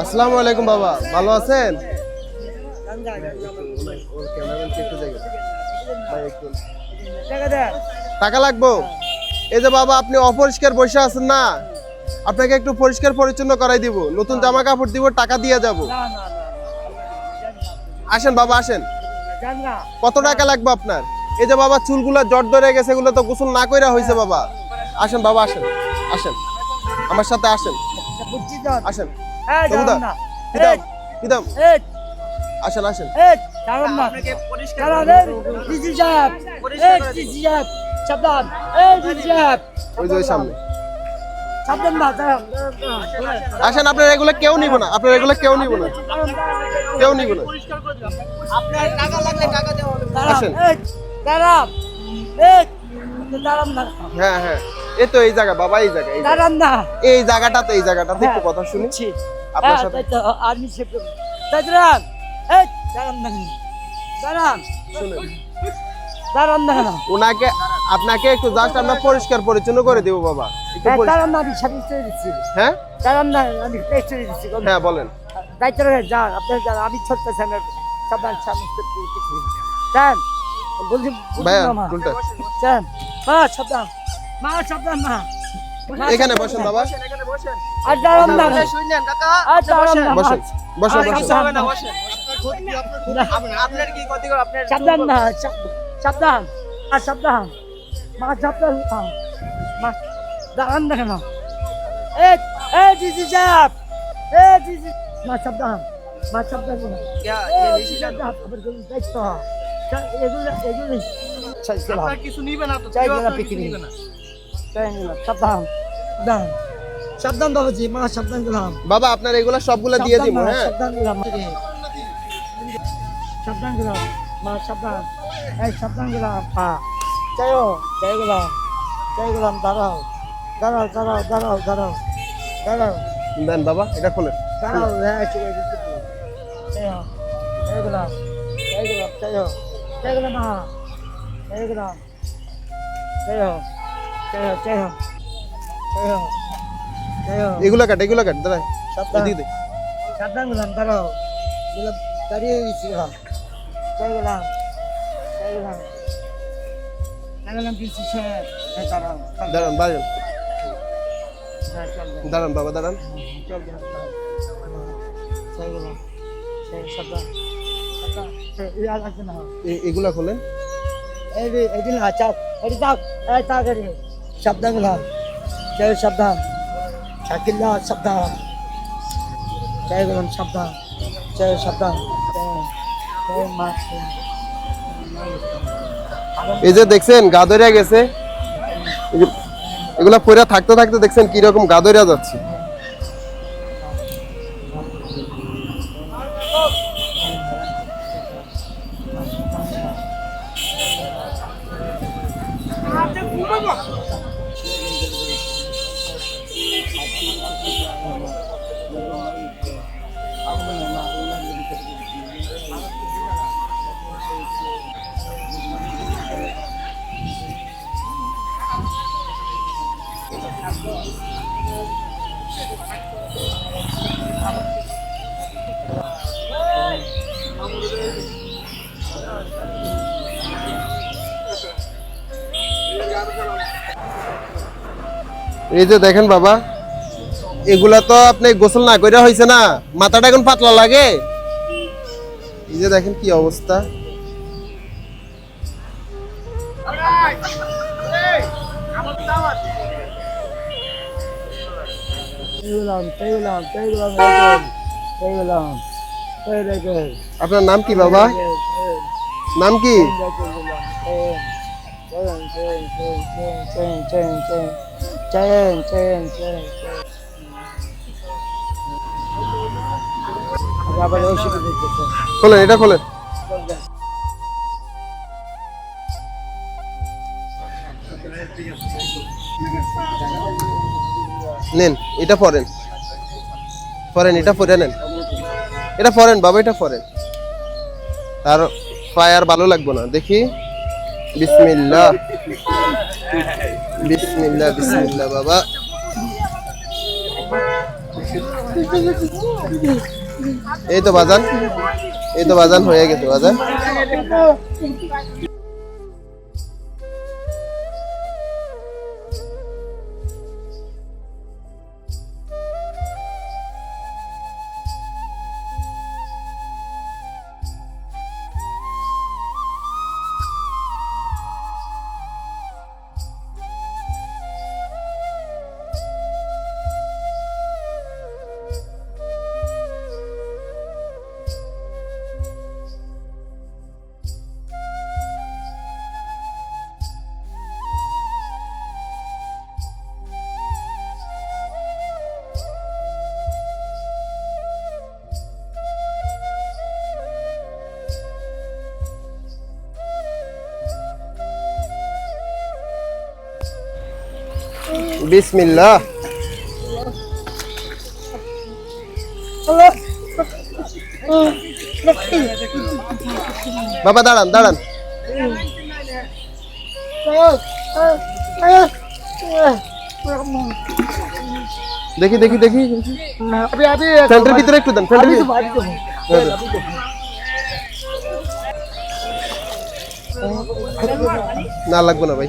আসসালামু আলাইকুম বাবা, ভালো আছেন? টাকা লাগবো? এই যে বাবা, আপনি অপরিষ্কার বসে আছেন না? আপনাকে একটু পরিষ্কার পরিচ্ছন্ন করাই দিব। নতুন জামা কাপড় দিব, টাকা দিয়ে যাব। আসেন বাবা, আসেন। কত টাকা লাগবে আপনার? এই যে বাবা চুলগুলো জট ধরে গেছে এগুলো তো গোসল না কইরা হয়েছে বাবা। আসেন বাবা আসেন আসেন। আমার সাথে আসেন। আসেন। আসেন আসেন। আসেন আপনার এগুলো কেউ নিব না। আপনার এগুলো কেউ নিব না। কেউ নিব না। আপনার টাকা লাগলে টাকা দেওয়া হবে আসেন হ্যাঁ হ্যাঁ। এই তো এই জায়গা বাবা এই জায়গা জায়গা। এই জায়গাটাতে এই জায়গাটাতে একটু কথা শুনি। আপনার সাথে আর্মি সেফ দাঁড়ান এই দাঁড়ান না দাঁড়ান। শুনেন। দাঁড়ান না ওনাকে আপনাকে একটু জাস্ট আমরা পরিষ্কার পরিচ্ছন্ন করে দেবো বাবা। দাঁড়ান না আমি সার্ভিস করে দিচ্ছি হ্যাঁ? দাঁড়ান না আমি টেস্ট করে দিচ্ছি হ্যাঁ বলেন। দায়িত্ব যান আপনার যান আমি ছোট্ট সামনে সামনে বলছি ভাইয়া বুঝুন না, মা। সাবধান। মা সাবধান মা। মা, এখানে বসেন মা। বাবা আর দাঁড়ান না। শুনলেন কাকা। আর দাঁড়ান না। মা। বসেন বসেন বসেন। সাবধান, মা। আপ- আপনার কি ক্ষতি করে আপনার সাবধান না সাব- সাবধান। আর সাবধান। মা সাবধান মা। মা দাঁড়ান না কেন? এ এ দিদি সাহেব। এ দিদি মা সাবধান। মা সাবধান। না ইয়া, এ ইয়ে দিদি সাহেব, আপনার কোনো দায়িত্ব এগুলো এগুলো চাই গেলাম কিছু নিবে না তো চাই কেউ গেলাম আপনার কিছু পৃথিবী না। সাবধান। সাবধান। সাবধান বাবাজি মা সাবধান বাবা আপনার এগুলো সবগুলো দিয়ে দিব হ্যাঁ? সাবধান সাবধান মা সাবধান। এই সাবধান গেলাম গেলাম দাঁড়াও। দাঁড়াও দাঁড়াও দাঁড়াও দাঁড়াও। দাঁড়াও। দেন বাবা এটা খোলেন। দাঁড়াও হ্যাঁ যাই গেলাম যাইও যাই গেলাম মা যাই গেলাম যাইও যাইও যাইও যাইও যাইও এগুলো কাট এগুলো কাট দাঁড়ায় সাবধান এদিকে দে। সাবধান গেলাম দাঁড়াও গেলাম দাঁড়িয়ে গেছি গেলাম যাই গেলাম যাই গেলাম দাঁড়ান চল যাই। দাঁড়ান বাবা দাঁড়ান চল দাঁড়াও। যাই গেলাম যাই সাবধান এই এগুলা খোলেন চাপ এটি চাপ তাড়াতাড়ি। সাবধান শাকিল্লা সাবধান। সাবধান। সাবধান। যে দেখছেন গাদরিয়া গেছে। এগুলা পয়রা থাকতে থাকতে দেখছেন কীরকম গাদরিয়া যাচ্ছে। এই যে দেখেন বাবা, এগুলা তো আপনি গোসল না করে হয়েছে না, মাথাটা এখন পাতলা লাগে। এই যে দেখেন কি অবস্থা। আপনার নাম কি বাবা? নাম কি? খোলেন এটা খোলেন। নেন, এটা পরেন পরেন এটা পরে নেন। এটা পরেন বাবা, এটা পরেন আর পায়ে আর ভালো লাগবে না। দেখি। বিসমিল্লাহ। বিসমিল্লাহ বিসমিল্লাহ, বাবা। এই তো বাজান। এই তো বাজান হয়ে গেছে, বাজান। বিসমিল্লাহ। বাবা, দাঁড়ান দাঁড়ান। দেখি দেখি দেখি। ফ্যান্টের ভিতরে একটু দেন, ফ্যান্টের না, লাগবে না ভাই।